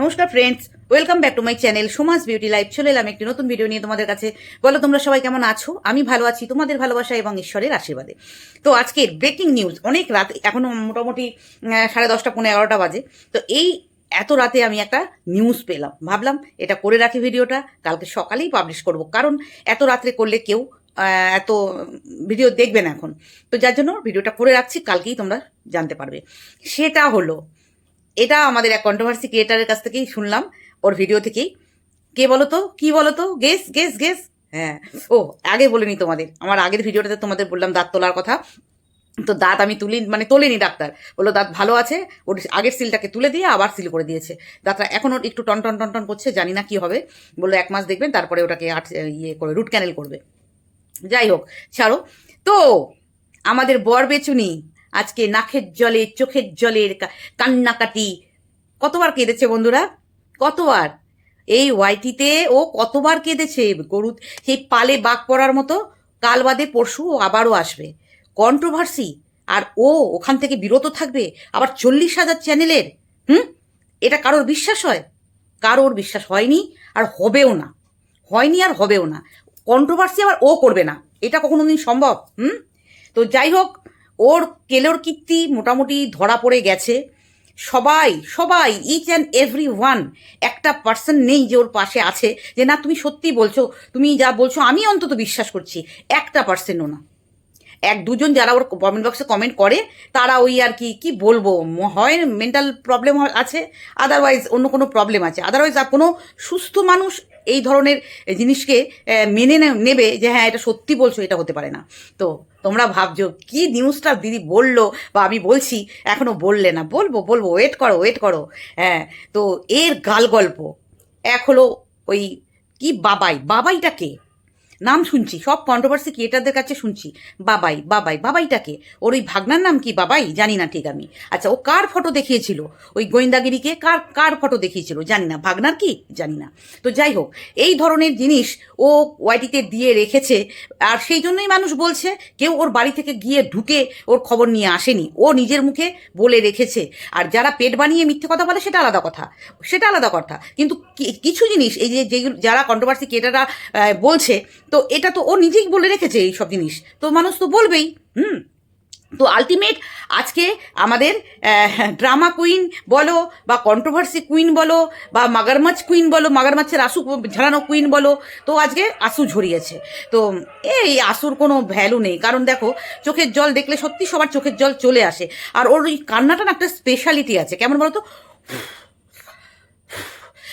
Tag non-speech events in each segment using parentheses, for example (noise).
নমস্কার friends welcome back to my channel Somas beauty life চলে এলাম একটি নতুন ভিডিও নিয়ে তোমাদের কাছে। বলো, তোমরা সবাই কেমন আছো? আমি ভালো আছি, তোমাদের ভালোবাসা এবং ঈশ্বরের আশীর্বাদে। তো আজকের ব্রেকিং নিউজ অনেক রাত, এখনও মোটামুটি সাড়ে দশটা পনেরো এগারোটা বাজে। তো এই এত রাতে আমি একটা নিউজ পেলাম। ভাবলাম, এটা করে রাখি ভিডিওটা কালকে সকালেই পাবলিশ করব। কারণ, এত রাত্রে করলে কেউ এত ভিডিও দেখবে না এখন। তো যার জন্য ভিডিওটা করে রাখছি, কালকেই তোমরা জানতে পারবে। সেটা হলো এটা আমাদের এক কন্ট্রোভার্সি ক্রিয়েটারের কাছ থেকেই শুনলাম, ওর ভিডিও থেকেই। কে বলো তো কি বলো তো গেস গেস গেস হ্যাঁ। ও, আগে বলিনি তোমাদের। আমার আগের ভিডিওটাতে তোমাদের বললাম দাঁত তোলার কথা। তো দাঁত আমি তুলি মানে তোলেনি ডাক্তার। বলল, দাঁত ভালো আছে। ওর আগের সিলটাকে তুলে দিয়ে আবার সিল করে দিয়েছে। দাঁতটা এখনও একটু টন টন টন টন করছে, জানি না কি হবে। বলল, এক মাস দেখবেন, তারপরে ওটাকে আট ইয়ে করে রুট ক্যানেল করবে। যাই হোক, ছাড়ো। তো, আমাদের বর বেচুনি আজকে নাকের জলে, চোখের জলের কান্নাকাটি। কতবার কেঁদেছে বন্ধুরা? কতবার? এই ওয়াইটিতে ও কতবার কেঁদেছে? গরু সেই পালে বাঘ পড়ার মতো, কাল বাদে পরশু আবারও আসবে। কন্ট্রোভার্সি। আর ও ওখান থেকে বিরত থাকবে, আবার চল্লিশ হাজার চ্যানেলের। হুম? এটা কারোর বিশ্বাস হয়? কারোর বিশ্বাস হয়নি, আর হবেও না। হয়নি আর হবেও না। কন্ট্রোভার্সি আবার ও করবে না। এটা কখনো দিন সম্ভব? হুম? তো যাই হোক ওর কেলোর কীর্তি মোটামুটি ধরা পড়ে গেছে। সবাই সবাই ইচ অ্যান্ড এভরি ওয়ান একটা পার্সন নেই যে ওর পাশে আছে যে, না, তুমি সত্যি বলছো, তুমি যা বলছো, আমি অন্তত বিশ্বাস করছি, একটা পার্সেন্টও না। এক, দুজন যারা ওর কমেন্ট বক্সে কমেন্ট করে, তারা ওই আর কি কি বলব হয় মেন্টাল প্রবলেম আছে আদারওয়াইজ অন্য কোনো প্রবলেম আছে। আদারওয়াইজ আর কোনো সুস্থ মানুষ এই ধরনের জিনিসকে মেনে নেবে যে হ্যাঁ এটা সত্যি বলছো, এটা হতে পারে না। তো তোমরা ভাবছ, কি নিউজটা দিদি বলল বা আমি বলছি, এখনও বললে না। বলব বলব ওয়েট করো ওয়েট করো। হ্যাঁ তো এর গাল গল্প। এক হলো ওই, কি বাবাই? বাবাইটা কে? নাম শুনছি, সব কন্ট্রোভার্সি ক্রিয়েটারদের কাছে শুনছি। বাবাই বাবাই, বাবাইটাকে। ওর ওই ভাগনার নাম কি বাবাই? জানি না ঠিক আমি। আচ্ছা ও কার ফটো দেখিয়েছিল? ওই গোয়েন্দাগিরিকে কার কার ফটো দেখিয়েছিল? জানি না। ভাগনার কি? জানি না। তো যাই হোক, এই ধরনের জিনিস ও ওয়াইটিতে দিয়ে রেখেছে। আর সেই জন্যই মানুষ বলছে, কেউ ওর বাড়ি থেকে গিয়ে ঢুকে ওর খবর নিয়ে আসেনি। ও নিজের মুখে বলে রেখেছে। আর যারা পেট বানিয়ে মিথ্যে কথা বলে, সেটা আলাদা কথা। সেটা আলাদা কথা। কিন্তু কিছু জিনিস, এই যে যারা কন্ট্রোভার্সি ক্রিয়েটাররা বলছে তো এটা তো ও নিজেই বলে রেখেছে এই সব জিনিস। তো মানুষ তো বলবেই, হুম। তো আলটিমেট আজকে আমাদের ড্রামা কুইন বলো বা কন্ট্রোভার্সি কুইন বলো বা মাগারমাছ কুইন বলো মাগারমাছের আসু ঝাড়ানো কুইন বলো, তো আজকে আসু ঝরিয়েছে। তো এই আসুর কোনো ভ্যালু নেই। কারণ দেখো, চোখের জল দেখলে সত্যি সবার চোখের জল চলে আসে। আর ওর ওই কান্নাটা একটা স্পেশালিটি আছে। কেমন বলতো?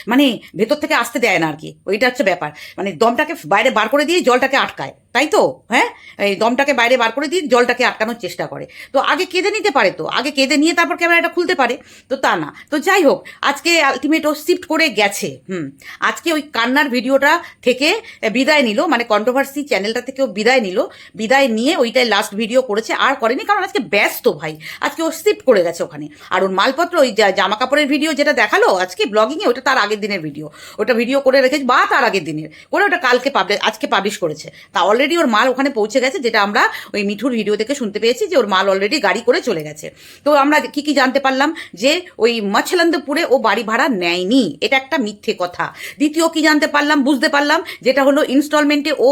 মানে ভেতর থেকে আসতে দেয় না আর কি। ওইটা হচ্ছে ব্যাপার। মানে দমটাকে বাইরে বার করে দিয়ে জলটাকে আটকায়। তাই তো? হ্যাঁ? এই দমটাকে বাইরে বার করে দিয়ে জলটাকে আটকানোর চেষ্টা করে। তো আগে কেঁদে নিতে পারে তো? আগে কেঁদে নিয়ে তারপর ক্যামেরাটা খুলতে পারে। তো তা না। তো যাই হোক, আজকে আলটিমেট ও শিফট করে গেছে, হুম। আজকে ওই কান্নার ভিডিওটা থেকে বিদায় নিল মানে কন্ট্রোভার্সি চ্যানেলটা থেকেও বিদায় নিল। বিদায় নিয়ে ওইটাই লাস্ট ভিডিও করেছে, আর করেনি কারণ আজকে ব্যস্ত ভাই। আজকে ও শিফট করে গেছে ওখানে। আর ওর মালপত্র, ওই জামা কাপড়ের ভিডিও যেটা দেখাল আজকে ব্লগিংয়ে ওটা তার আগের দিনের ভিডিও ওটা ভিডিও করে রেখেছে, বা তার আগের দিনের। করে ওটা কালকে পাবলিশ আজকে পাবলিশ করেছে। তা অলরেডি ওর মাল ওখানে পৌঁছে গেছে, যেটা আমরা ওই মিঠুর ভিডিও থেকে শুনতে পেয়েছি যে ওর মাল অলরেডি গাড়ি করে চলে গেছে। তো আমরা কি কি জানতে পারলাম? যে ওই মছলন্দপুরে ও বাড়ি ভাড়া নেয়নি। এটা একটা মিথ্যে কথা। দ্বিতীয় কি জানতে পারলাম? বুঝতে পারলাম, যেটা হলো ইনস্টলমেন্টে ও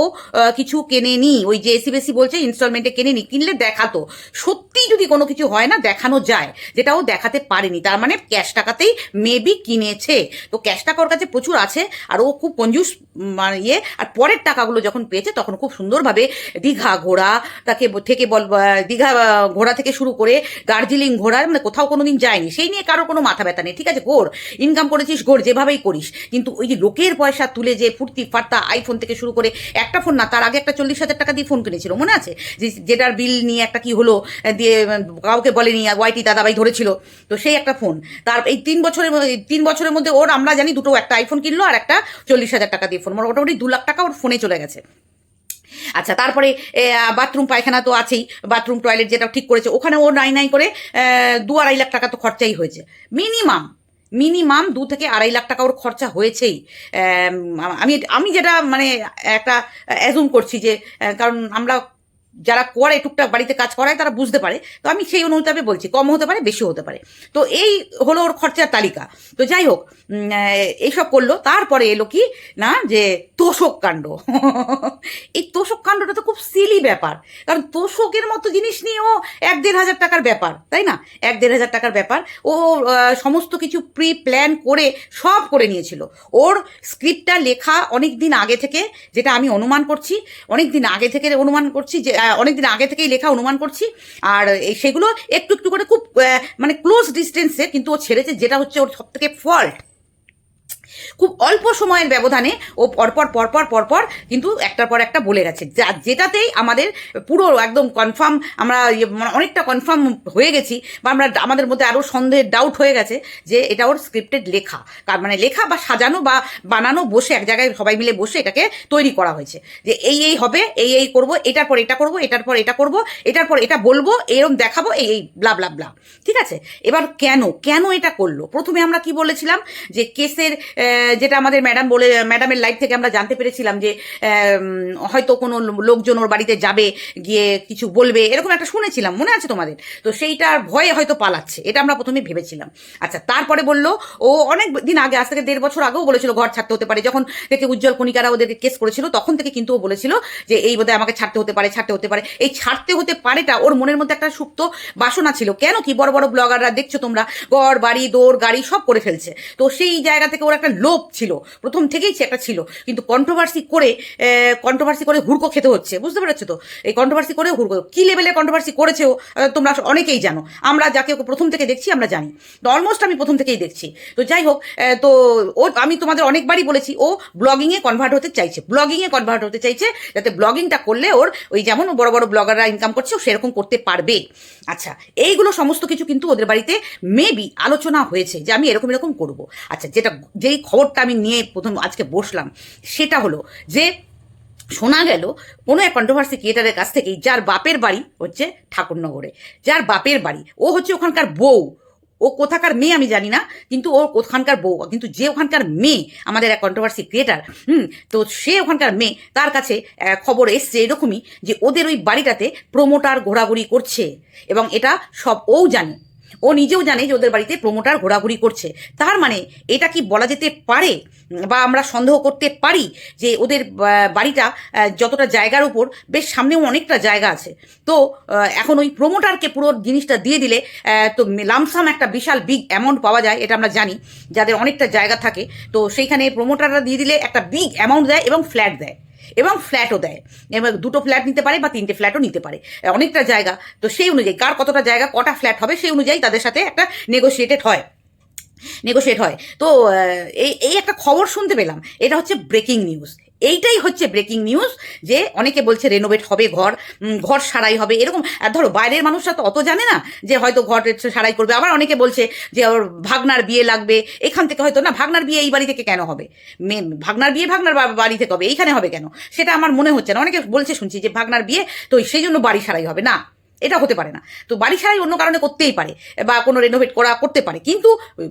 কিছু কেনেনি। ওই যে এসি বেসি বলছে ইনস্টলমেন্টে কেনেনি। কিনলে দেখাতো। সত্যি যদি কোনো কিছু হয় না, দেখানো যায়। যেটা ও দেখাতে পারেনি। তার মানে ক্যাশ টাকাতেই মেবি কিনেছে। তো ক্যাশ টাকা ওর কাছে প্রচুর আছে। আর ও খুব কঞ্জুস মানে ইয়ে আর পরের টাকাগুলো যখন পেয়েছে, তখন খুব সুন্দরভাবে দীঘা ঘোড়া তাকে থেকে বল দীঘা ঘোড়া থেকে শুরু করে দার্জিলিং ঘোড়া মানে কোথাও কোনো দিন যায়নি। সেই নিয়ে কারও কোনো মাথা ব্যথা নেই। ঠিক আছে ঘোর ইনকাম করেছিস ঘোর যেভাবেই করিস। কিন্তু ওই যে লোকের পয়সা তুলে যে ফুর্তি ফার্তা আইফোন থেকে শুরু করে একটা ফোন না, তার আগে একটা চল্লিশ হাজার টাকা দিয়ে ফোন কিনেছিল, মনে আছে? যে, যেটার বিল নিয়ে একটা কি হলো দিয়ে কাউকে বলেনি ওয়াইটি দাদাভাই ধরেছিল, তো সেই একটা ফোন তার এই তিন বছরের তিন বছরের মধ্যে ওর, আমরা জানি, দুটো একটা আইফোন কিনলো আর একটা চল্লিশ হাজার টাকা দিয়ে ফোন মোটামুটি দু লাখ টাকা ওর ফোনে চলে গেছে। আচ্ছা তারপরে বাথরুম পায়খানা তো আছেই, বাথরুম টয়লেট যেটা ঠিক করেছে ওখানে ও নাই নাই করে দু আড়াই লাখ টাকা তো খরচাই হয়েছে। মিনিমাম মিনিমাম দু থেকে আড়াই লাখ টাকা ওর খরচা হয়েছেই। আমি আমি যেটা মানে একটা অ্যাজুম করছি যে কারণ আমরা যারা করে টুকটাক বাড়িতে কাজ করায় তারা বুঝতে পারে। তো আমি সেই অনুতাপে বলছি, কম হতে পারে বেশি হতে পারে। তো এই হলো ওর খরচার তালিকা। তো যাই হোক এইসব করল, তারপরে এলো কি, না, যে তোষক কাণ্ড। (laughs) এই তোষক কাণ্ডটা তো খুব সিলি ব্যাপার। কারণ তোষকের মতো জিনিস নিয়ে ও এক দেড় হাজার টাকার ব্যাপার, তাই না? এক দেড় হাজার টাকার ব্যাপার। ও সমস্ত কিছু প্রি প্ল্যান করে, সব করে নিয়েছিল। ওর স্ক্রিপ্টটা লেখা অনেক দিন আগে থেকে, যেটা আমি অনুমান করছি অনেক দিন আগে থেকে অনুমান করছি যে অনেক দিন আগে থেকেই লেখা অনুমান করছি। আর সেগুলো একটু একটু করে খুব মানে ক্লোজ ডিস্টেন্সে কিন্তু ও ছেড়েছে, যেটা হচ্ছে ওর সব থেকে ফল্ট খুব অল্প সময়ের ব্যবধানে ও পরপর পরপর পরপর কিন্তু একটার পর একটা বলে গেছে। যা, যেটাতেই আমাদের পুরো একদম কনফার্ম আমরা ইয়ে মানে অনেকটা কনফার্ম হয়ে গেছি বা আমরা আমাদের মধ্যে আরও সন্দেহের ডাউট হয়ে গেছে যে এটা ওর স্ক্রিপ্টেড লেখা। মানে লেখা বা সাজানো বা বানানো বসে এক জায়গায় সবাই মিলে বসে এটাকে তৈরি করা হয়েছে। যে এই এই হবে, এই এই করব, এটার পর এটা করব, এটার পর এটা করব, এটার পর এটা বলব, এরম দেখাবো, এই এই ব্লা ব্লা ব্লা ঠিক আছে? এবার কেন কেন এটা করল? প্রথমে আমরা কি বলেছিলাম? যে কেসের যেটা আমাদের ম্যাডাম বলে ম্যাডামের লাইফ থেকে আমরা জানতে পেরেছিলাম যে হয়তো কোনো লোকজন ওর বাড়িতে যাবে, গিয়ে কিছু বলবে, এরকম একটা শুনেছিলাম, মনে আছে তোমাদের? তো সেইটার ভয়ে হয়তো পালাচ্ছে, এটা আমরা প্রথমে ভেবেছিলাম। আচ্ছা তারপরে বলল, ও অনেক দিন আগে, আজ থেকে দেড় বছর আগেও বলেছিল ঘর ছাড়তে হতে পারে, যখন থেকে উজ্জ্বল কণিকারা ওদেরকে কেস করেছিল, তখন থেকে কিন্তু ও বলেছিল যে, এই বোধহয় আমাকে ছাড়তে হতে পারে, ছাড়তে হতে পারে। এই ছাড়তে হতে পারেটা ওর মনের মধ্যে একটা সুপ্ত বাসনা ছিল। কেন কি, বড় বড় ব্লগাররা দেখছ তোমরা, ঘর, বাড়ি, দৌড়, গাড়ি সব করে ফেলছে। তো সেই জায়গা থেকে ওর একটা লোভ ছিল। প্রথম থেকেই সে একটা ছিল। কিন্তু কন্ট্রোভার্সি করে কন্ট্রোভার্সি করে হুড়কো খেতে হচ্ছে। বুঝতে পেরেছ তো? এই কন্ট্রোভার্সি করে হুড়কো। কি লেভেলে কন্ট্রোভার্সি করেছে তোমরা অনেকেই জানো। আমরা যাকে ওকে প্রথম থেকে দেখছি, আমরা জানি। তো অলমোস্ট আমি প্রথম থেকেই দেখছি। তো যাই হোক তো ও, আমি তোমাদের অনেকবারই বলেছি, ও ব্লগিংয়ে কনভার্ট হতে চাইছে। ব্লগিংয়ে কনভার্ট হতে চাইছে যাতে ব্লগিংটা করলে ওর ওই যেমন বড় বড় ব্লগাররা ইনকাম করছে, ও সেরকম করতে পারবে। আচ্ছা এইগুলো সমস্ত কিছু কিন্তু ওদের বাড়িতে মেবি আলোচনা হয়েছে যে আমি এরকম এরকম করব। আচ্ছা যেটা, যেই খবরটা আমি নিয়ে প্রথম আজকে বসলাম, সেটা হলো যে শোনা গেল কোনো এক কন্ট্রোভার্সি ক্রিয়েটারের কাছ থেকেই, যার বাপের বাড়ি হচ্ছে ঠাকুরনগরে, যার বাপের বাড়ি, ও হচ্ছে ওখানকার বউ, ও কোথাকার মেয়ে আমি জানি না, কিন্তু ও ওখানকার বউ, কিন্তু যে ওখানকার মেয়ে আমাদের এক কন্ট্রোভার্সি ক্রিয়েটার হুম, তো সে ওখানকার মেয়ে, তার কাছে খবর এসছে এরকমই যে ওদের ওই বাড়িটাতে প্রমোটার ঘোরাঘুরি করছে, এবং এটা সব ও জানে। ও নিজেও জানে যে ওদের বাড়িতে প্রমোটার ঘোরাঘুরি করছে। তার মানে এটা কি বলা যেতে পারে বা আমরা সন্দেহ করতে পারি যে ওদের বাড়িটা যতটা জায়গার উপর, বেশ সামনেও অনেকটা জায়গা আছে। তো এখন ওই প্রমোটারকে পুরো জিনিসটা দিয়ে দিলে তো লামসাম একটা বিশাল বিগ অ্যামাউন্ট পাওয়া যায়, এটা আমরা জানি, যাদের অনেকটা জায়গা থাকে। তো সেইখানে প্রমোটাররা দিয়ে দিলে একটা বিগ অ্যামাউন্ট দেয় এবং ফ্ল্যাট দেয়। এবং ফ্ল্যাটও দেয়। এবার দুটো ফ্ল্যাট নিতে পারে বা তিনটে ফ্ল্যাটও নিতে পারে। অনেকটা জায়গা। তো সেই অনুযায়ী কার কতটা জায়গা, কটা ফ্ল্যাট হবে সেই অনুযায়ী তাদের সাথে একটা নেগোসিয়েটেড হয়। নেগোসিয়েট হয়। তো এই এই একটা খবর শুনতে পেলাম। এটা হচ্ছে ব্রেকিং নিউজ এইটাই হচ্ছে ব্রেকিং নিউজ যে অনেকে বলছে রেনোভেট হবে ঘর ঘর সারাই হবে, এরকম ধরো বাইরের মানুষরা তো অত জানে না যে হয়তো ঘর সারাই করবে, আবার অনেকে বলছে যে ওর ভাগনার বিয়ে লাগবে, এখান থেকে হয়তো না ভাগনার বিয়ে এই বাড়ি থেকে কেন হবে? ভাগনার বিয়ে ভাগনার বাড়ি থেকে হবে, এইখানে হবে কেন? সেটা আমার মনে হচ্ছে না, অনেকে বলছে শুনছি যে ভাগনার বিয়ে, তো সেই জন্য বাড়ি সারাই হবে, না, এটা হতে পারে না। তো বাড়ি সারাই অন্য কারণে করতেই পারে, বা কোনো রেনোভেট করা করতে পারে, কিন্তু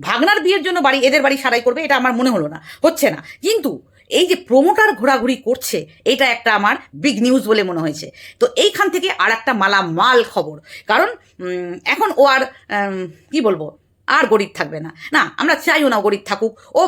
ভাগনার বিয়ের জন্য বাড়ি, এদের বাড়ি সারাই করবে, এটা আমার মনে হলো না, হচ্ছে না। কিন্তু এই যে প্রমোটার ঘোরাঘুরি করছে, এটা একটা আমার বিগ নিউজ বলে মনে হয়েছে। তো এইখান থেকে আর একটা মালামাল খবর। কারণ এখন ও আর কি বলব, আর গরিব থাকবে না। না, আমরা চাইও না গরিব থাকুক। ও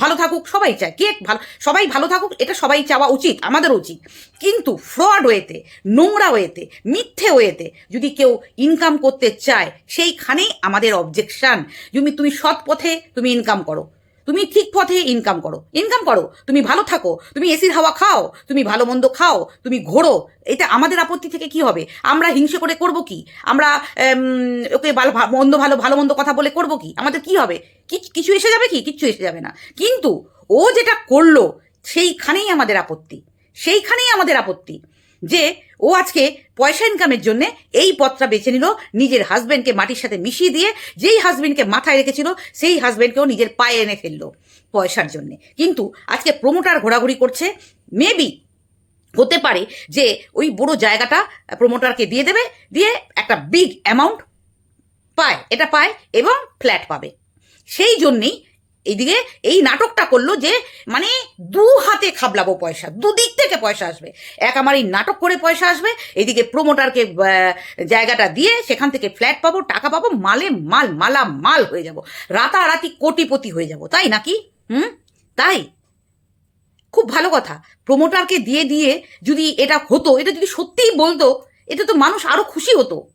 ভালো থাকুক, সবাই চায়। কে ভালো, সবাই ভালো থাকুক, এটা সবাই চাওয়া উচিত, আমাদেরও উচিত। কিন্তু ফ্রড ওয়েতে নোংরা ওয়েতে মিথ্যে ওয়েতে যদি কেউ ইনকাম করতে চায়, সেইখানেই আমাদের অবজেকশন তুমি তুমি সৎ পথে তুমি ইনকাম করো। তুমি ঠিক পথে ইনকাম করো। ইনকাম করো। তুমি ভালো থাকো। তুমি এসির হাওয়া খাও। তুমি ভালো মন্দ খাও। তুমি ঘোরো। এটা আমাদের আপত্তি থেকে কি হবে? আমরা হিংসে করে করব কি? আমরা ওকে ভালো মন্দ, ভালো ভালো, মন্দ কথা বলে করব কি? আমাদের কি হবে? কিছু এসে যাবে কি? কিচ্ছু এসে যাবে না। কিন্তু ও যেটা করল, সেইখানেই আমাদের আপত্তি। সেইখানেই আমাদের আপত্তি যে ও আজকে পয়সা ইনকামের জন্য এই পথটা বেছে নিল, নিজের হাজব্যান্ডকে মাটির সাথে মিশিয়ে দিয়ে যেই হাজব্যান্ডকে মাথায় রেখেছিল, সেই হাজবেন্ডকেও নিজের পায়ে এনে ফেলল পয়সার জন্যে। কিন্তু আজকে প্রমোটার ঘোরাঘুরি করছে মেবি হতে পারে যে ওই বড় জায়গাটা প্রমোটারকে দিয়ে দেবে, দিয়ে একটা বিগ অ্যামাউন্ট পায়, এটা পায় এবং ফ্ল্যাট পাবে। সেই জন্যেই এইদিকে এই নাটকটা করল যে মানে দু হাতে খাবলাবো পয়সা দুদিক থেকে পয়সা আসবে। এক আমার এই নাটক করে পয়সা আসবে এদিকে প্রোমোটারকে জায়গাটা দিয়ে সেখান থেকে ফ্ল্যাট পাবো, টাকা পাবো, মালে মাল মালা মাল হয়ে যাব। রাতারাতি কোটিপতি হয়ে যাব, তাই নাকি? হুম? তাই? খুব ভালো কথা। প্রোমোটারকে দিয়ে দিয়ে যদি এটা হতো, এটা যদি সত্যিই বলতো এটা তো মানুষ আরও খুশি হতো।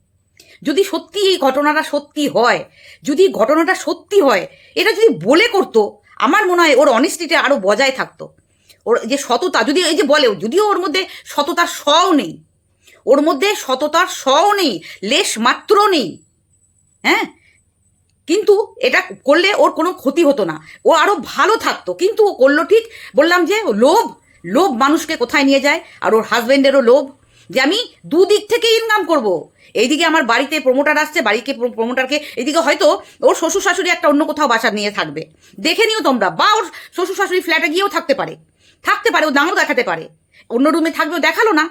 যদি সত্যি এই ঘটনাটা সত্যি হয়, যদি ঘটনাটা সত্যি হয়, এটা যদি বলে করতো, আমার মনে হয় ওর অনেস্টিটা আরও বজায় থাকতো। ওর যে সততা, যদি এই যে বলে, যদিও ওর মধ্যে সততার সও নেই, ওর মধ্যে সততার সও নেই, লেশ মাত্র নেই হ্যাঁ? কিন্তু এটা করলে ওর কোনো ক্ষতি হতো না। ও আরও ভালো থাকতো, কিন্তু ও করল ঠিক, বললাম যে লোভ লোভ মানুষকে কোথায় নিয়ে যায়? আর ওর হাজব্যান্ডেরও লোভ যে আমি দুদিক থেকে ইনকাম করব। এইদিকে আমার বাড়িতে প্রমোটার আসছে, বাড়িকে প্রমোটারকে এদিকে হয়তো ওর শ্বশুর শাশুড়ি একটা অন্য কোথাও বাসা নিয়ে থাকবে। দেখে নিও তোমরা, বা ওর শ্বশুর শাশুড়ি ফ্ল্যাটে গিয়েও থাকতে পারে। থাকতে পারে, ও দামও দেখাতে পারে। অন্য রুমে থাকবেও দেখাল না।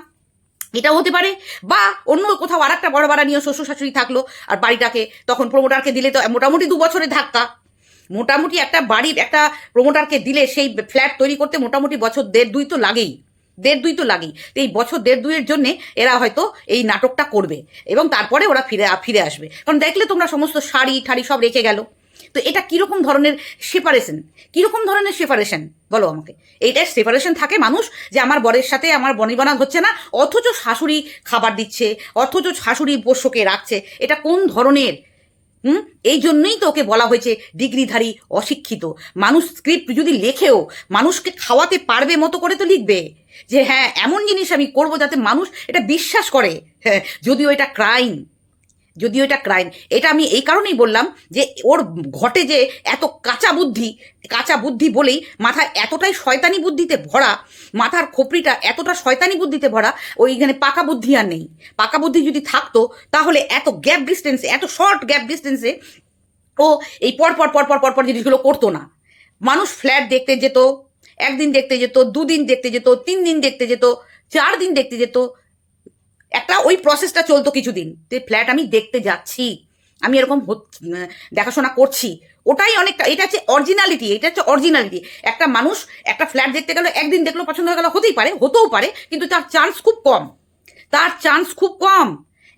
এটাও হতে পারে। বা অন্য কোথাও আর একটা বড় ভাড়া নিয়ে শ্বশুর শাশুড়ি থাকল, আর বাড়িটাকে তখন প্রমোটারকে দিলে তো মোটামুটি দু বছরের ধাক্কা। মোটামুটি একটা বাড়ির একটা প্রমোটারকে দিলে সেই ফ্ল্যাট তৈরি করতে মোটামুটি বছর দেড় দুই তো লাগেই। দেড় দুই তো লাগেই। তো এই বছর দেড় দুইয়ের জন্যে এরা হয়তো এই নাটকটা করবে এবং তারপরে ওরা ফিরে ফিরে আসবে। কারণ দেখলে তোমরা সমস্ত শাড়ি ঠাড়ি সব রেখে গেল। তো এটা কীরকম ধরনের সেপারেশন কীরকম ধরনের সেপারেশন বলো আমাকে। এইটা সেপারেশন থাকে মানুষ যে আমার বরের সাথে আমার বনিবনা হচ্ছে না, অথচ শাশুড়ি খাবার দিচ্ছে, অথচ শাশুড়ি পোষ্যকে রাখছে। এটা কোন ধরনের হুম? এই জন্যই তো ওকে বলা হয়েছে ডিগ্রিধারী অশিক্ষিত। মানুষ স্ক্রিপ্ট যদি লেখেও মানুষকে খাওয়াতে পারবে মতো করে তো লিখবে। যে হ্যাঁ এমন জিনিস আমি করব যাতে মানুষ এটা বিশ্বাস করে। হ্যাঁ যদিও এটা ক্রাইম যদিও এটা ক্রাইম এটা আমি এই কারণেই বললাম যে ওর ঘটে যে এত কাঁচা বুদ্ধি কাঁচা বুদ্ধি বলেই মাথায় এতটাই শয়তানি বুদ্ধিতে ভরা, মাথার খোপড়িটা এতটা শয়তানি বুদ্ধিতে ভরা, ওইখানে পাকা বুদ্ধি আর নেই। পাকা বুদ্ধি যদি থাকতো, তাহলে এত গ্যাপ ডিস্টেন্সে এত শর্ট গ্যাপ ডিস্টেন্সে ও এই পরপর পরপর পরপর জিনিসগুলো করতো না। মানুষ ফ্ল্যাট দেখতে যেত, একদিন দেখতে যেত, দুদিন দেখতে যেত তিন দিন দেখতে যেত চার দিন দেখতে যেত একটা ওই প্রসেসটা চলতো কিছুদিন। যে ফ্ল্যাট আমি দেখতে যাচ্ছি, আমি এরকম দেখাশোনা করছি, ওটাই অনেকটা, এটা হচ্ছে অরিজিনালিটি এটা হচ্ছে অরিজিনালিটি একটা মানুষ একটা ফ্ল্যাট দেখতে গেলে, একদিন দেখল পছন্দ হয়ে গেল, হতেই পারে, হতেও পারে, কিন্তু তার চান্স খুব কম। তার চান্স খুব কম।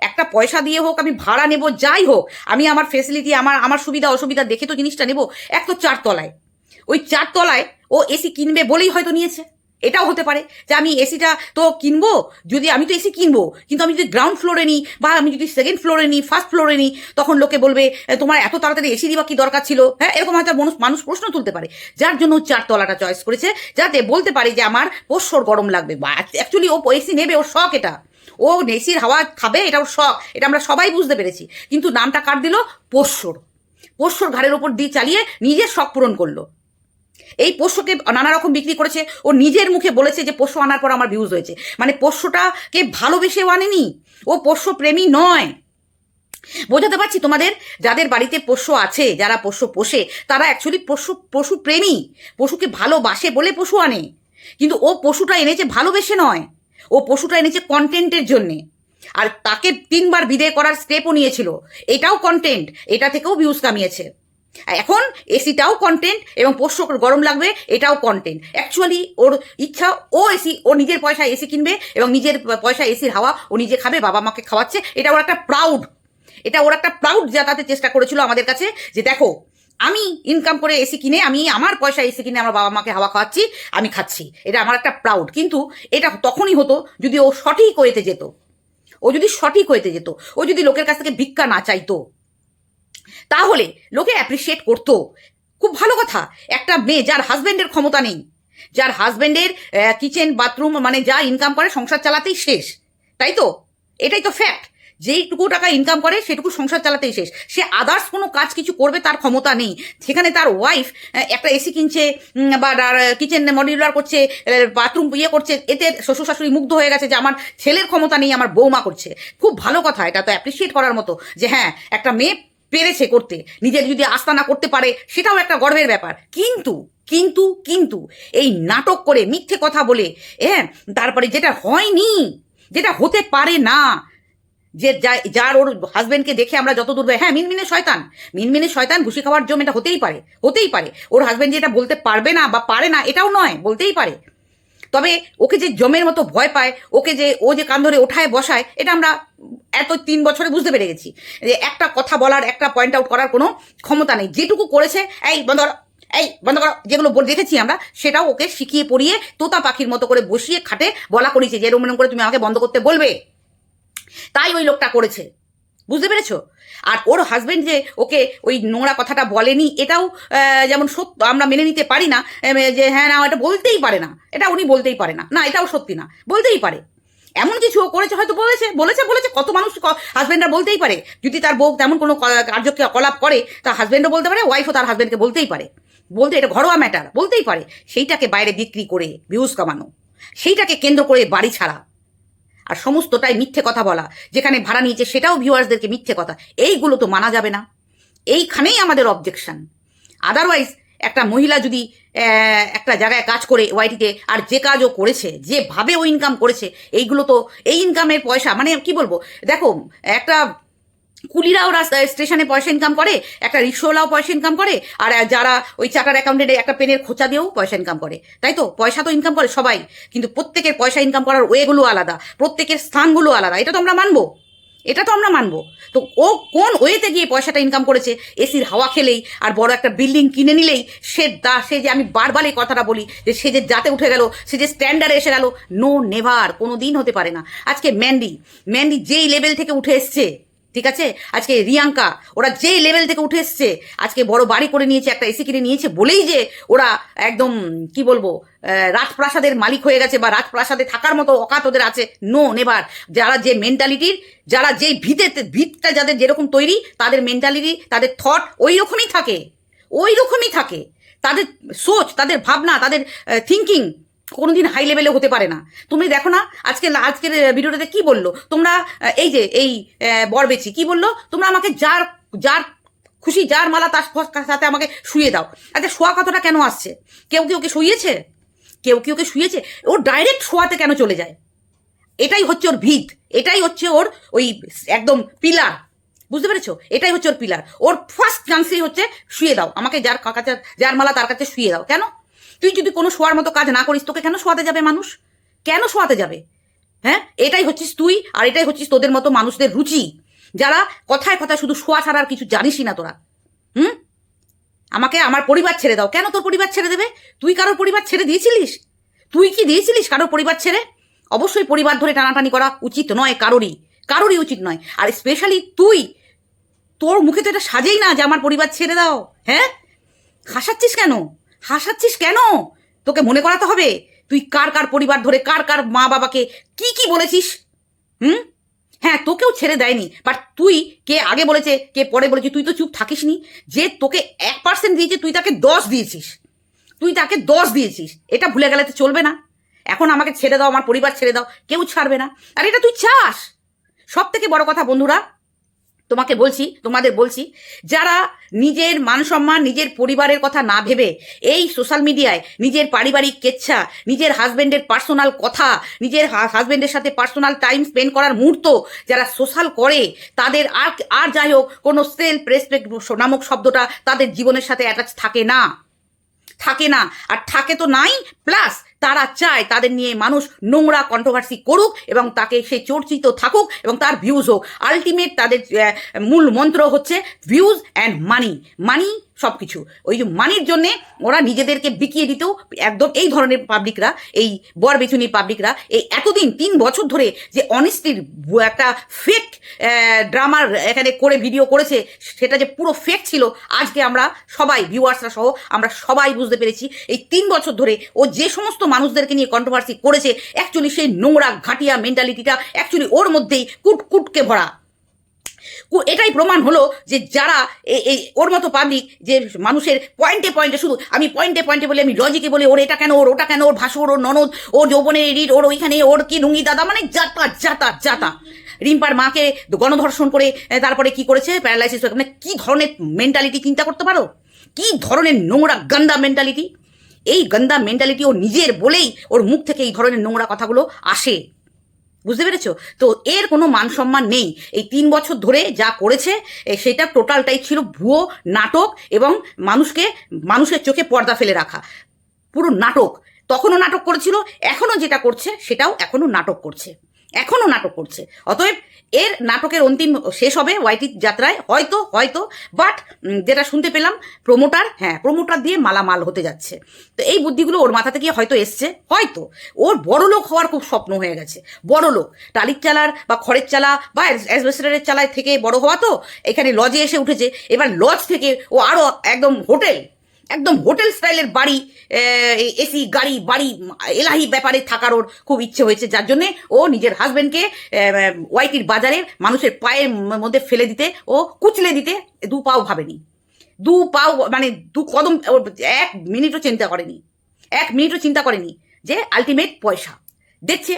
একটা পয়সা দিয়ে হোক, আমি ভাড়া নেব, যাই হোক, আমি আমার ফেসিলিটি আমার আমার সুবিধা, অসুবিধা দেখে তো জিনিসটা নেব, এক তো চারতলায়। ওই চারতলায় ও এসি কিনবে বলেই হয়তো নিয়েছে। এটাও হতে পারে যে আমি এসিটা তো কিনবো, যদি আমি তো এসি কিনবো, কিন্তু আমি যদি গ্রাউন্ড ফ্লোরে নিই বা আমি যদি সেকেন্ড ফ্লোরে নিই ফার্স্ট ফ্লোরে নিই তখন লোকে বলবে তোমার এত তাড়াতাড়ি এসি দিবা কি দরকার ছিল? হ্যাঁ এরকম হয়তো মানুষ মানুষ প্রশ্ন তুলতে পারে, যার জন্য চারতলাটা চয়েস করেছে, যাতে বলতে পারে যে আমার পোষ্যর গরম লাগবে বা অ্যাকচুয়ালি ও এসি নেবে, ওর শখ এটা। ও এসির হাওয়া খাবে, এটা ওর শখ, এটা আমরা সবাই বুঝতে পেরেছি, কিন্তু নামটা কাট দিল? পোষ্যর। পোষ্যর ঘাড়ের ওপর দিয়ে চালিয়ে নিজের শখ পূরণ করল। এই পোষ্যকে নানা রকম বিক্রি করেছে। ও নিজের মুখে বলেছে যে, পোষ্য আনার পর আমার ভিউজ হয়েছে। মানে পোষ্যটাকে ভালোবেসেও আনেনি। ও পোষ্য প্রেমী নয়। বোঝাতে পারছি তোমাদের? যাদের বাড়িতে পোষ্য আছে, যারা পোষ্য পোষে, তারা অ্যাকচুয়ালি পশু পশু প্রেমী পশুকে ভালোবাসে বলে পশু আনে। কিন্তু ও পশুটা এনেছে ভালোবেসে নয়। ও পশুটা এনেছে কন্টেন্টের জন্যে। আর তাকে তিনবার বিদায় করার স্টেপও নিয়েছিল। এটাও কন্টেন্ট এটা থেকেও ভিউজ কামিয়েছে। এখন এসিটাও কন্টেন্ট এবং পোষ্য গরম লাগবে, এটাও কন্টেন্ট অ্যাকচুয়ালি ওর ইচ্ছা, ও এসি ও নিজের পয়সায় এসি কিনবে এবং নিজের পয়সায় এসির হাওয়া ও নিজে খাবে, বাবা মাকে খাওয়াচ্ছে। এটা ওর একটা প্রাউড এটা ওর একটা প্রাউড জাতাতে চেষ্টা করেছিল আমাদের কাছে যে দেখো, আমি ইনকাম করে এসি কিনে, আমি আমার পয়সা এসি কিনে আমার বাবা মাকে হাওয়া খাওয়াচ্ছি, আমি খাচ্ছি। এটা আমার একটা প্রাউড কিন্তু এটা তখনই হতো যদি ও সঠিক হইতে যেত। ও যদি সঠিক হইতে যেত। ও যদি লোকের কাছ থেকে ভিক্ষা না চাইতো। তাহলে লোকে অ্যাপ্রিসিয়েট করতো। খুব ভালো কথা, একটা মেয়ে যার হাজব্যান্ডের ক্ষমতা নেই, যার হাজব্যান্ডের কিচেন বাথরুম মানে যা ইনকাম করে সংসার চালাতেই শেষ, তাই তো? এটাই তো ফ্যাক্ট যেইটুকু টাকা ইনকাম করে সেটুকু সংসার চালাতেই শেষ। সে আদার্স কোনো কাজ কিছু করবে তার ক্ষমতা নেই। সেখানে তার ওয়াইফ একটা এসি কিনছে বা কিচেন মডিউলার করছে বাথরুম ইয়ে করছে, এতে শ্বশুর শাশুড়ি মুগ্ধ হয়ে গেছে যে আমার ছেলের ক্ষমতা নেই, আমার বৌমা করছে। খুব ভালো কথা, এটা তো অ্যাপ্রিসিয়েট করার মতো যে হ্যাঁ একটা মেয়ে পেরেছে করতে, নিজের যদি আস্তানা করতে পারে, সেটাও একটা গর্বের ব্যাপার। কিন্তু কিন্তু কিন্তু এই নাটক করে মিথ্যে কথা বলে হ্যাঁ তারপরে যেটা হয়নি, যেটা হতে পারে না, যে যার ওর হাজবেন্ডকে দেখে আমরা যত দূর হ্যাঁ মিনমিনে শয়তান। মিনমিনে শয়তান ঘুষি খাওয়ার জন্য এটা হতেই পারে হতেই পারে। ওর হাজবেন্ড যে এটা বলতে পারবে না বা পারে না, এটাও নয়, বলতেই পারে। তবে ওকে যে জমের মতো ভয় পায়, ওকে যে ও যে কান ধরে ওঠায় বসায়, এটা আমরা এত তিন বছরে বুঝতে পেরে গেছি। যে একটা কথা বলার, একটা পয়েন্ট আউট করার কোনো ক্ষমতা নেই। যেটুকু করেছে, এই বন্ধ এই বন্ধ করো, যেগুলো দেখেছি আমরা, সেটাও ওকে শিখিয়ে পড়িয়ে তোতা পাখির মতো করে বসিয়ে খাটে বলা করেছে। যে এরম করে তুমি আমাকে বন্ধ করতে বলবে? তাই ওই লোকটা করেছে। বুঝতে পেরেছ? আর ওর হাজবেন্ড যে ওকে ওই নোংরা কথাটা বলেনি, এটাও যেমন সত্য আমরা মেনে নিতে পারি না যে হ্যাঁ না, এটা বলতেই পারে না, এটা উনি বলতেই পারে না। না, এটাও সত্যি না, বলতেই পারে। এমন কিছু ও করেছে, হয়তো বলেছে বলেছে বলেছে, কত মানুষ হাজব্যান্ডরা বলতেই পারে। যদি তার বউ তেমন কোনো কার্যকলাপ করে তার হাজবেন্ডও বলতে পারে ওয়াইফও তার হাজব্যান্ডকে বলতেই পারে। বলতে এটা ঘরোয়া ম্যাটার বলতেই পারে। সেইটাকে বাইরে বিক্রি করে ভিউজ কামানো। সেইটাকে কেন্দ্র করে বাড়ি ছাড়া। আর সমস্তটাই মিথ্যে কথা বলা। যেখানে ভাড়া নিয়েছে সেটাও ভিউয়ার্সদেরকে মিথ্যে কথা। এইগুলো তো মানা যাবে না। এইখানেই আমাদের অবজেকশন আদারওয়াইজ একটা মহিলা যদি একটা জায়গায় কাজ করে ওয়াইটিতে আর যে কাজও করেছে যেভাবে ও ইনকাম করেছে, এইগুলো তো, এই ইনকামের পয়সা মানে কি বলব? দেখো, একটা কুলিরাও রাস্তা স্টেশনে পয়সা ইনকাম করে, একটা রিক্সাওয়ালাও পয়সা ইনকাম করে, আর যারা ওই চাকার অ্যাকাউন্টেন্টে একটা পেনের খোঁচা দিয়েও পয়সা ইনকাম করে। তাই তো? পয়সা তো ইনকাম করে সবাই, কিন্তু প্রত্যেকের পয়সা ইনকাম করার ওয়েগুলো আলাদা, প্রত্যেকের স্থানগুলো আলাদা, এটা তো আমরা মানবো। এটা তো আমরা মানবো। তো ও কোন ওয়েতে গিয়ে পয়সাটা ইনকাম করেছে? এসির হাওয়া খেলেই, আর বড় একটা বিল্ডিং কিনে নিলেই, সে দা, সে যে আমি বারবার এই কথাটা বলি, যে সে যে যাতে উঠে গেল, সে যে স্ট্যান্ডার্ডে এসে গেল নো নেভার কোনো দিন হতে পারে না। আজকে ম্যান্ডি ম্যান্ডি যেই লেভেল থেকে উঠে এসছে ঠিক আছে? আজকে রিয়াঙ্কা, ওরা যেই লেভেল থেকে উঠে এসছে, আজকে বড় বাড়ি করে নিয়েছে, একটা এসি কিনে নিয়েছে, বলেই যে ওরা একদম, কি বলব রাজপ্রাসাদের মালিক হয়ে গেছে বা রাজপ্রাসাদে থাকার মতো অকাত ওদের আছে। নো নেভার যারা যে মেন্টালিটির যারা যেই ভিতেতে ভিতটা যাদের যেরকম তৈরি, তাদের মেন্টালিটি তাদের থট ওই রকমই থাকে। ওই রকমই থাকে। তাদের সোচ, তাদের ভাবনা, তাদের থিঙ্কিং কোনোদিন হাই লেভেলে হতে পারে না। তুমি দেখো না আজকে আজকের ভিডিওটাতে কি বলল? তোমরা এই যে এই আহ, বরবেচি কি বলল? তোমরা আমাকে যার যার খুশি যার মালা তার সাথে আমাকে শুয়ে দাও। আচ্ছা শোয়া কথাটা কেন আসছে? কেউ কি ওকে শুয়েছে কেউ কি ওকে শুয়েছে ও ডাইরেক্ট শোয়াতে কেন চলে যায়? এটাই হচ্ছে ওর ভিত এটাই হচ্ছে ওর ওই একদম পিলার বুঝতে পেরেছ? এটাই হচ্ছে ওর পিলার ওর ফার্স্ট চান্সেই হচ্ছে শুয়ে দাও। আমাকে যার কাছে যার মালা তার কাছে শুয়ে দাও। কেন? তুই যদি কোনো শোয়ার মতো কাজ না করিস, তোকে কেন শোয়াতে যাবে মানুষ? কেন শোয়াতে যাবে? হ্যাঁ? এটাই হচ্ছিস তুই, আর এটাই হচ্ছিস তোদের মতো মানুষদের রুচি, যারা কথায় কথায় শুধু শোয়া ছাড়া আর কিছু জানিসই না তোরা। হুম? আমাকে আমার পরিবার ছেড়ে দাও। কেন তোর পরিবার ছেড়ে দেবে? তুই কারোর পরিবার ছেড়ে দিয়েছিলিস? তুই কি দিয়েছিলিস কারোর পরিবার ছেড়ে? অবশ্যই পরিবার ধরে টানাটানি করা উচিত নয় কারোরই কারোরই উচিত নয়। আর স্পেশালি তুই, তোর মুখে তো এটা সাজেই না যে আমার পরিবার ছেড়ে দাও। হ্যাঁ? হাসাচ্ছিস কেন? হাসাচ্ছিস কেন? তোকে মনে করাতে হবে? তুই কার কার পরিবার ধরে কার কার মা বাবাকে কি কি বলেছিস? হুম? হ্যাঁ তোকেও ছেড়ে দেয়নি। বাট তুই, কে আগে বলেছে, কে পরে বলেছে, তুই তো চুপ থাকিস নি যে তোকে এক পার্সেন্ট দিয়েছে, তুই তাকে দশ দিয়েছিস। তুই তাকে দশ দিয়েছিস। এটা ভুলে গেলে তো চলবে না। এখন আমাকে ছেড়ে দাও, আমার পরিবার ছেড়ে দাও, কেউ ছাড়বে না। আর এটা তুই চাস? সব থেকে বড় কথা বন্ধুরা তোমাকে বলছি, তোমাদের বলছি, যারা নিজের মান সম্মান নিজের পরিবারের কথা না ভেবে এই সোশ্যাল মিডিয়ায় নিজের পারিবারিক কেচ্ছা, নিজের হাজবেন্ডের পার্সোনাল কথা, নিজের হাজব্যান্ডের সাথে পার্সোনাল টাইম স্পেন্ড করার মুহূর্ত যারা সোশ্যাল করে, তাদের আর আর যাই হোক, কোনো সেলফ রেসপেক্ট নামক শব্দটা তাদের জীবনের সাথে অ্যাটাচ থাকে না। থাকে না। আর থাকে তো নাই প্লাস তারা চায় তাদের নিয়ে মানুষ নোংরা কন্ট্রোভার্সি করুক এবং তাকে সে চর্চিত থাকুক এবং তার ভিউজ হোক। আলটিমেট তাদের মূল মন্ত্র হচ্ছে ভিউজ অ্যান্ড মানি মানি সব কিছু ওই যে মানির জন্যে ওরা নিজেদেরকে বিকিয়ে দিতেও একদম এই ধরনের পাবলিকরা এই বর বেচুনি পাবলিকরা এই এতদিন, তিন বছর ধরে যে অনেস্টির একটা ফেক ড্রামার এখানে করে ভিডিও করেছে, সেটা যে পুরো ফেক ছিল, আজকে আমরা সবাই ভিউয়ার্সরা সহ, আমরা সবাই বুঝতে পেরেছি। এই তিন বছর ধরে ও যে সমস্ত মানুষদেরকে নিয়ে কন্ট্রোভার্সি করেছে অ্যাকচুয়ালি সেই নোংরা, ঘাটিয়া মেন্টালিটিটা অ্যাকচুয়ালি ওর মধ্যেই কুটকুটকে ভরা। এটাই প্রমাণ হলো যে যারা এই ওর মতো পাবলিক যে মানুষের পয়েন্টে পয়েন্টে শুধু আমি পয়েন্টে পয়েন্টে বলে, আমি লজিকে বলে, ওর এটা কেন, ওর ওটা কেন, ওর ভাসুর, ওর ননদ, ওর যৌবনের এডিট ওর ওইখানে, ওর কি নুঙ্গি দাদা মানে যাতা যাতা যাতা। রিম্পার মাকে গণধর্ষণ করে তারপরে কি করেছে? প্যারালাইসিস মানে কি ধরনের মেন্টালিটি চিন্তা করতে পারো? কি ধরনের নোংরা গান্দা মেন্টালিটি এই গান্দা মেন্টালিটি ও নিজের বলেই ওর মুখ থেকে এই ধরনের নোংরা কথাগুলো আসে। বুঝতে পেরেছ? তো এর কোনো মান সম্মান নেই। এই তিন বছর ধরে যা করেছে সেটা টোটালটাই ছিল ভুয়ো নাটক এবং মানুষকে, মানুষের চোখে পর্দা ফেলে রাখা। পুরো নাটক। তখনও নাটক করেছিল, এখনও যেটা করছে, সেটাও এখনও নাটক করছে। এখনও নাটক করছে। অতএব এর নাটকের অন্তিম শেষ হবে ওয়াইটির যাত্রায়। হয়তো হয়তো, বাট যেটা শুনতে পেলাম, প্রমোটার হ্যাঁ প্রমোটার দিয়ে মালামাল হতে যাচ্ছে। তো এই বুদ্ধিগুলো ওর মাথা থেকে হয়তো এসছে। হয়তো। ওর বড় লোক হওয়ার খুব স্বপ্ন হয়ে গেছে। বড় লোক। টালির চালার বা খড়ের চালা বা অ্যাসবেস্টারের চালায় থেকে বড় হওয়া তো এখানে লজে এসে উঠেছে। এবার লজ থেকে ও আরও একদম হোটেল একদম হোটেল স্টাইলের বাড়ি এসি, গাড়ি, বাড়ি, এলাহি ব্যাপারে থাকার ওর খুব ইচ্ছে হয়েছে। যার জন্যে ও নিজের হাজব্যান্ডকে ওয়াইটির বাজারে মানুষের পায়ের মধ্যে ফেলে দিতে, ও কুচলে দিতে দু পাও ভাবেনি। দু পাও মানে দু কদম এক মিনিটও চিন্তা করেনি। এক মিনিটও চিন্তা করেনি যে আলটিমেট পয়সা। দেখছে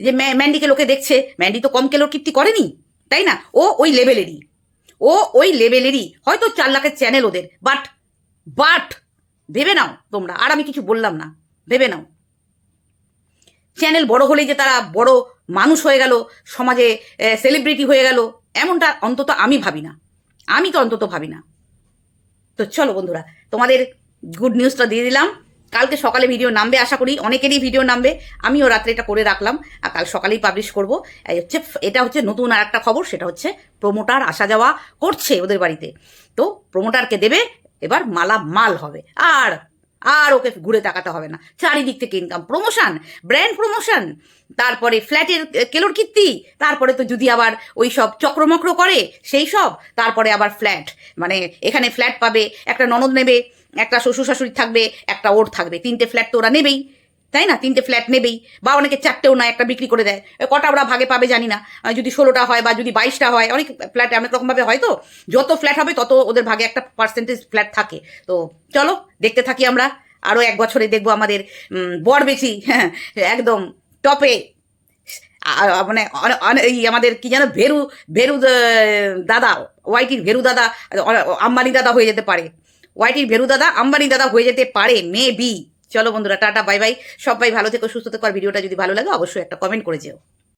যে ম্যান্ডিকে লোকে দেখছে, ম্যান্ডি তো কম কেলোর কীর্তি করেনি, তাই না? ও ওই লেভেলেরই ও ওই লেভেলেরই হয়তো চার লাখের চ্যানেল ওদের বাট বাট ভেবে নাও তোমরা, আর আমি কিছু বললাম না, ভেবে নাও। চ্যানেল বড় হলেই যে তারা বড় মানুষ হয়ে গেল, সমাজে সেলিব্রিটি হয়ে গেল, এমনটা অন্তত আমি ভাবি না। আমি তো অন্তত ভাবি না। তো চলো বন্ধুরা, তোমাদের গুড নিউজটা দিয়ে দিলাম। কালকে সকালে ভিডিও নামবে, আশা করি অনেকেরই ভিডিও নামবে। আমিও রাত্রে এটা করে রাখলাম, আর কাল সকালেই পাবলিশ করব। এই হচ্ছে, এটা হচ্ছে নতুন আর একটা খবর, সেটা হচ্ছে প্রমোটার আসা যাওয়া করছে ওদের বাড়িতে। তো প্রমোটারকে দেবে এবার মালা মাল হবে। আর আর ওকে ঘুরে তাকাতে হবে না। চারিদিক থেকে ইনকাম প্রমোশন ব্র্যান্ড প্রমোশন তারপরে ফ্ল্যাটের কেলোর কীর্তি, তারপরে তো যদি আবার ওই সব চক্রমক্র করে, সেই সব, তারপরে আবার ফ্ল্যাট মানে এখানে ফ্ল্যাট পাবে, একটা ননদ নেবে, একটা শ্বশুর শাশুড়ি থাকবে, একটা ওর থাকবে। তিনটে ফ্ল্যাট তো ওরা নেবেই। তাই না? তিনটে ফ্ল্যাট নেবেই। বা অনেকে চারটেও না একটা বিক্রি করে দেয়। কটা ওরা ভাগে পাবে জানি না। যদি ষোলোটা হয় বা যদি বাইশটা হয়, অনেক ফ্ল্যাট অনেক রকমভাবে হয় তো? যত ফ্ল্যাট হবে, তত ওদের ভাগে একটা পার্সেন্টেজ ফ্ল্যাট থাকে। তো চলো, দেখতে থাকি আমরা। আরও এক বছরে দেখব আমাদের বর বেশি। হ্যাঁ একদম টপে। মানে আমাদের কি যেন ভেরু ভেরু দাদা, ওয়াইটির ভেরু দাদা আম্বানি দাদা হয়ে যেতে পারে। ওয়াইটির ভেরু দাদা আম্বানি দাদা হয়ে যেতে পারে মে বি চলো বন্ধুরা, টাটা, বাই বাই। সবাই ভালো থেকো, সুস্থ থেকো, আর ভিডিওটা যদি ভালো লাগে, অবশ্যই একটা কমেন্ট করে যেও।